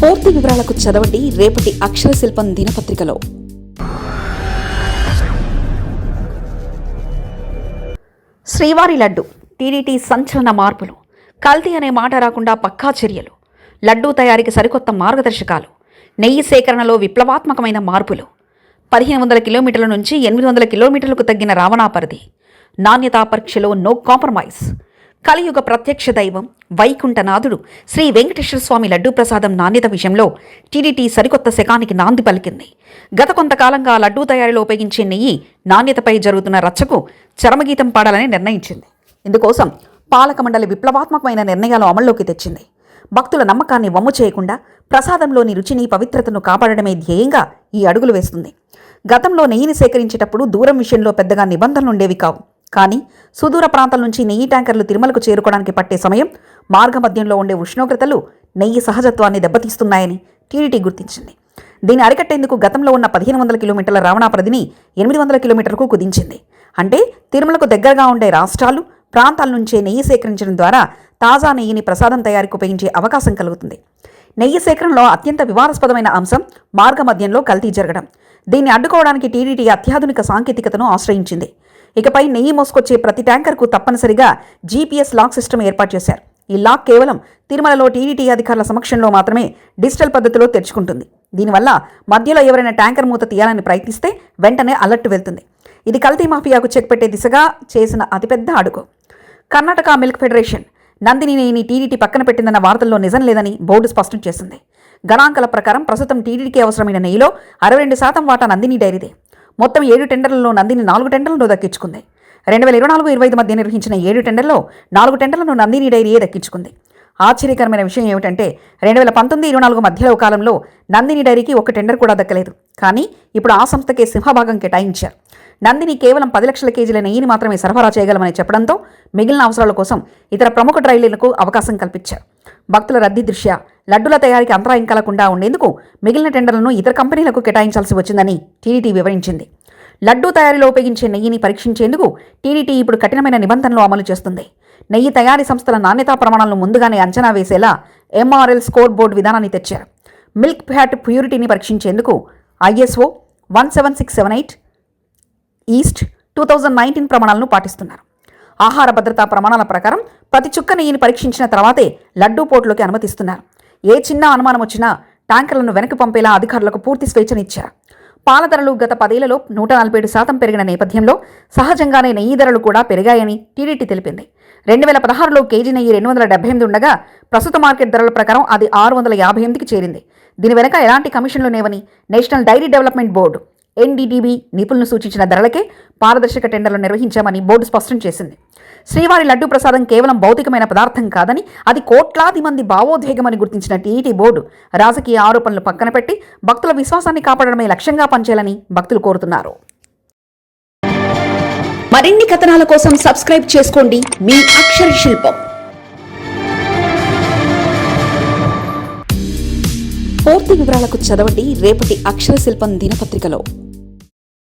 పూర్తి వివరాలకు చదవండి రేపటి అక్షర శిల్పం దినపత్రికలో. శ్రీవారి లడ్డు టీడీటీ సంచలన మార్పులు కల్తీ అనే మాట రాకుండా పక్కా చర్యలు లడ్డూ తయారీకి సరికొత్త మార్గదర్శకాలు నెయ్యి సేకరణలో విప్లవాత్మకమైన మార్పులు పదిహేను వందల కిలోమీటర్ల నుంచి ఎనిమిది వందల కిలోమీటర్లకు తగ్గిన రావణా పరిధి నాణ్యతా పరీక్షలో నో కాంప్రమైజ్ కలియుగ ప్రత్యక్ష దైవం వైకుంఠనాథుడు శ్రీ వెంకటేశ్వర స్వామి లడ్డూ ప్రసాదం నాణ్యత విషయంలో టీడీటీ సరికొత్త శకానికి నాంది పలికింది. గత కొంతకాలంగా లడ్డూ తయారీలో ఉపయోగించే నెయ్యి నాణ్యతపై జరుగుతున్న రచ్చకు చరమగీతం పాడాలని నిర్ణయించింది. ఇందుకోసం పాలక మండలి విప్లవాత్మకమైన నిర్ణయాలు అమల్లోకి తెచ్చింది. భక్తుల నమ్మకాన్ని వమ్ము చేయకుండా ప్రసాదంలోని రుచిని పవిత్రతను కాపాడడమే ధ్యేయంగా ఈ అడుగులు వేస్తుంది. గతంలో నెయ్యిని సేకరించేటప్పుడు దూరం విషయంలో పెద్దగా నిబంధనలు ఉండేవి కావు. కానీ సుదూర ప్రాంతాల నుంచి నెయ్యి ట్యాంకర్లు తిరుమలకు చేరుకోవడానికి పట్టే సమయం మార్గమధ్యంలో ఉండే ఉష్ణోగ్రతలు నెయ్యి సహజత్వాన్ని దెబ్బతీస్తున్నాయని టీడీటీ గుర్తించింది. దీన్ని అరికట్టేందుకు గతంలో ఉన్న పదిహేను వందల కిలోమీటర్ల రవాణా పరిధిని ఎనిమిది వందల కిలోమీటర్లకు కుదించింది. అంటే తిరుమలకు దగ్గరగా ఉండే రాష్ట్రాలు ప్రాంతాల నుంచే నెయ్యి సేకరించడం ద్వారా తాజా నెయ్యిని ప్రసాదం తయారీకి ఉపయోగించే అవకాశం కలుగుతుంది. నెయ్యి సేకరణలో అత్యంత వివాదాస్పదమైన అంశం మార్గమధ్యంలో కల్తీ జరగడం. దీన్ని అడ్డుకోవడానికి టీడీటీ అత్యాధునిక సాంకేతికతను ఆశ్రయించింది. ఇకపై నెయ్యి మోసుకొచ్చే ప్రతి ట్యాంకర్కు తప్పనిసరిగా జీపీఎస్ లాక్ సిస్టమ్ ఏర్పాటు చేశారు. ఈ లాక్ కేవలం తిరుమలలో టీడీటీ అధికారుల సమక్షంలో మాత్రమే డిజిటల్ పద్ధతిలో తెరుచుకుంటుంది. దీనివల్ల మధ్యలో ఎవరైనా ట్యాంకర్ మూత తీయాలని ప్రయత్నిస్తే వెంటనే అలర్ట్ వెళ్తుంది. ఇది కల్తీ మాఫియాకు చెక్ పెట్టే దిశగా చేసిన అతిపెద్ద అడుగు. కర్ణాటక మిల్క్ ఫెడరేషన్ నందినిని టీడీటీ పక్కన పెట్టిందన్న వార్తల్లో నిజం లేదని బోర్డు స్పష్టం చేసింది. గణాంకాల ప్రకారం ప్రస్తుతం టీడీడీకి అవసరమైన నెయ్యిలో అరవై రెండు శాతం వాటా నందిని డైరీదే. మొత్తం ఏడు టెండర్లలో నందిని నాలుగు టెండర్లను దక్కించుకుంది. రెండు వేల ఇరవై నాలుగు ఇరవై ఐదు మధ్య నిర్వహించిన ఏడు టెండర్లో నాలుగు టెండర్లను నందిని డైరీయే దక్కించుకుంది. ఆశ్చర్యకరమైన విషయం ఏమిటంటే రెండు వేల పంతొమ్మిది ఇరవై నాలుగు మధ్యలో కాలంలో నందిని డైరీకి ఒక టెండర్ కూడా దక్కలేదు. కానీ ఇప్పుడు ఆ సంస్థకే సింహభాగం కేటాయించారు. నందిని కేవలం పది లక్షల కేజీల నెయ్యిని మాత్రమే సరఫరా చేయగలమని చెప్పడంతో మిగిలిన అవసరాల కోసం ఇతర ప్రముఖ డ్రైలీలకు అవకాశం కల్పించారు. భక్తుల రద్దీ దృష్ట్యా లడ్డుల తయారీకి అంతరాయం కలగకుండా ఉండేందుకు మిగిలిన టెండర్లను ఇతర కంపెనీలకు కేటాయించాల్సి వచ్చిందని టీడీటీ వివరించింది. లడ్డూ తయారీలో ఉపయోగించే నెయ్యిని పరీక్షించేందుకు టీడీటీ ఇప్పుడు కఠినమైన నిబంధనలు అమలు చేస్తుంది. నెయ్యి తయారీ సంస్థల నాణ్యతా ప్రమాణాలను ముందుగానే అంచనా వేసేలా ఎంఆర్ఎల్ స్కోర్ బోర్డు విధానాన్ని తెచ్చారు. మిల్క్ ఫ్యాట్ ప్యూరిటీని పరీక్షించేందుకు ISO one seven six seven eight east two thousand nineteen ప్రమాణాలను పాటిస్తున్నారు. ఆహార భద్రతా ప్రమాణాల ప్రకారం ప్రతి చుక్క నెయ్యిని పరీక్షించిన తర్వాతే లడ్డూ పోర్టులోకి అనుమతిస్తున్నారు. ఏ చిన్న అనుమానం వచ్చినా ట్యాంకర్లను వెనక్కి పంపేలా అధికారులకు పూర్తి స్వేచ్ఛనిచ్చారు. పాల ధరలు గత పదేళ్ళలో నూట నలభై ఏడు శాతం పెరిగిన నేపథ్యంలో సహజంగానే నెయ్యి ధరలు కూడా పెరిగాయని టీడీటీ తెలిపింది. రెండు వేల పదహారులో కేజీ నెయ్యి రెండు వందల డెబ్బై ఎనిమిది ఉండగా ప్రస్తుత మార్కెట్ ధరల ప్రకారం అది ఆరు వందల యాభై ఎనిమిదికి చేరింది. దీని వెనక ఎలాంటి కమిషన్లు లేవని national dairy development board NDDB నిపుణులు సూచించిన ధరలకే పారదర్శక టెండర్లు నిర్వహించామని బోర్డు స్పష్టం చేసింది. శ్రీవారి లడ్డు ప్రసాదం కేవలం భౌతికమైన పదార్థం కాదని అది కోట్లాది మంది భావోద్వేగమని గుర్తించిన టీఈటీ బోర్డు రాజకీయ ఆరోపణలు పక్కన పెట్టి భక్తుల విశ్వాసాన్ని కాపాడడమే లక్ష్యంగా పనిచేయాలని భక్తులు కోరుతున్నారు. మరిన్ని కథనాల కోసం సబ్స్క్రైబ్ చేసుకోండి మీ అక్షర శిల్పం. పూర్తి వివరాలకు చదవండి రేపటి అక్షర శిల్పం దినపత్రికలో.